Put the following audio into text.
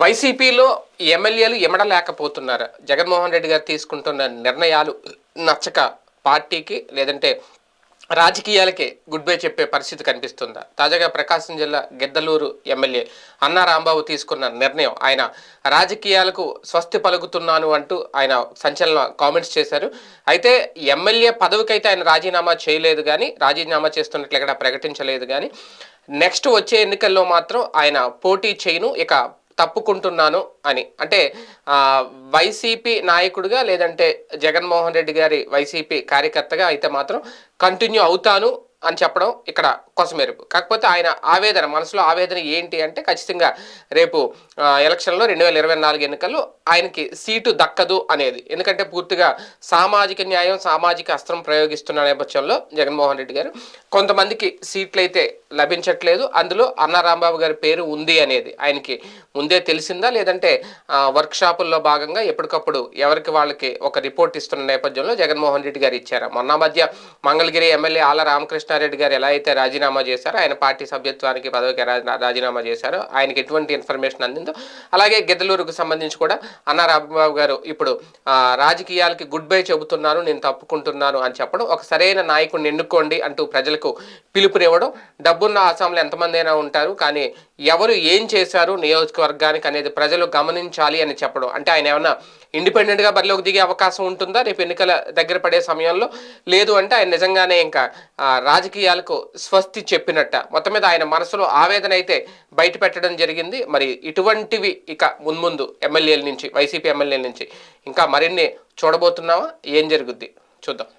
వైసీపీలో ఎమ్మెల్యేలు ఎమడలేకపోతున్నారు జగన్మోహన్ రెడ్డి గారు తీసుకుంటున్న నిర్ణయాలు నచ్చక పార్టీకి లేదంటే రాజకీయాలకే గుడ్ బై చెప్పే పరిస్థితి కనిపిస్తుందా? తాజాగా ప్రకాశం జిల్లా గిద్దలూరు ఎమ్మెల్యే అన్నా రాంబాబు తీసుకున్న నిర్ణయం ఆయన రాజకీయాలకు స్వస్తి పలుకుతున్నాను అంటూ ఆయన సంచలన కామెంట్స్ చేశారు. అయితే ఎమ్మెల్యే పదవికైతే ఆయన రాజీనామా చేయలేదు కానీ రాజీనామా చేస్తున్నట్లు ఎక్కడ ప్రకటించలేదు కానీ నెక్స్ట్ వచ్చే ఎన్నికల్లో మాత్రం ఆయన పోటీ చేయను. ఇక తప్పుకుంటున్నాను అని. అంటే వైసీపీ నాయకుడిగా లేదంటే జగన్మోహన్ రెడ్డి గారి వైసీపీ కార్యకర్తగా అయితే మాత్రం కంటిన్యూ అవుతాను అని చెప్పడం ఇక్కడ కొసమెరుపు కాకపోతే ఆయన ఆవేదన మనసులో ఆవేదన ఏంటి అంటే ఖచ్చితంగా రేపు ఎలక్షన్లో రెండు వేల ఇరవై నాలుగు ఎన్నికల్లో ఆయనకి సీటు దక్కదు అనేది. ఎందుకంటే పూర్తిగా సామాజిక న్యాయం సామాజిక అస్త్రం ప్రయోగిస్తున్న నేపథ్యంలో జగన్మోహన్ రెడ్డి గారు కొంతమందికి సీట్లు అయితే లభించట్లేదు. అందులో అన్న రాంబాబు గారి పేరు ఉంది అనేది ఆయనకి ముందే తెలిసిందా? లేదంటే వర్క్ షాపుల్లో భాగంగా ఎప్పటికప్పుడు ఎవరికి వాళ్ళకి ఒక రిపోర్ట్ ఇస్తున్న నేపథ్యంలో జగన్మోహన్ రెడ్డి గారు ఇచ్చారు? మొన్న మధ్య మంగళగిరి ఎమ్మెల్యే ఆల రామకృష్ణారెడ్డి గారు ఎలా అయితే రాజీనామా చేశారో ఆయన పార్టీ సభ్యత్వానికి పదవికి రాజీనామా చేశారో ఆయనకి ఎటువంటి ఇన్ఫర్మేషన్ అందిందో అలాగే గిద్దలూరుకు సంబంధించి కూడా అన్న రాంబాబు గారు ఇప్పుడు రాజకీయాలకి గుడ్ బై చెబుతున్నాను నేను తప్పుకుంటున్నాను అని చెప్పడం ఒక సరైన నాయకుడిని ఎన్నుకోండి అంటూ ప్రజలకు పిలుపునివ్వడం డబ్బున్న ఆసాంలో ఎంతమంది అయినా ఉంటారు కానీ ఎవరు ఏం చేశారు నియోజకవర్గానికి అనేది ప్రజలు గమనించాలి అని చెప్పడం. అంటే ఆయన ఏమన్నా ఇండిపెండెంట్గా బరిలోకి దిగే అవకాశం ఉంటుందా? రేపు ఎన్నికల దగ్గర పడే సమయంలో? లేదు అంటే ఆయన నిజంగానే ఇంకా రాజకీయాలకు స్వస్తి చెప్పినట్ట. మొత్తం మీద ఆయన మనసులో ఆవేదన అయితే బయట పెట్టడం జరిగింది. మరి ఇటువంటివి ఇక మున్ముందు ఎమ్మెల్యేల నుంచి వైసీపీ ఎమ్మెల్యేల నుంచి ఇంకా మరిన్ని చూడబోతున్నావా? ఏం జరుగుద్ది? చూద్దాం.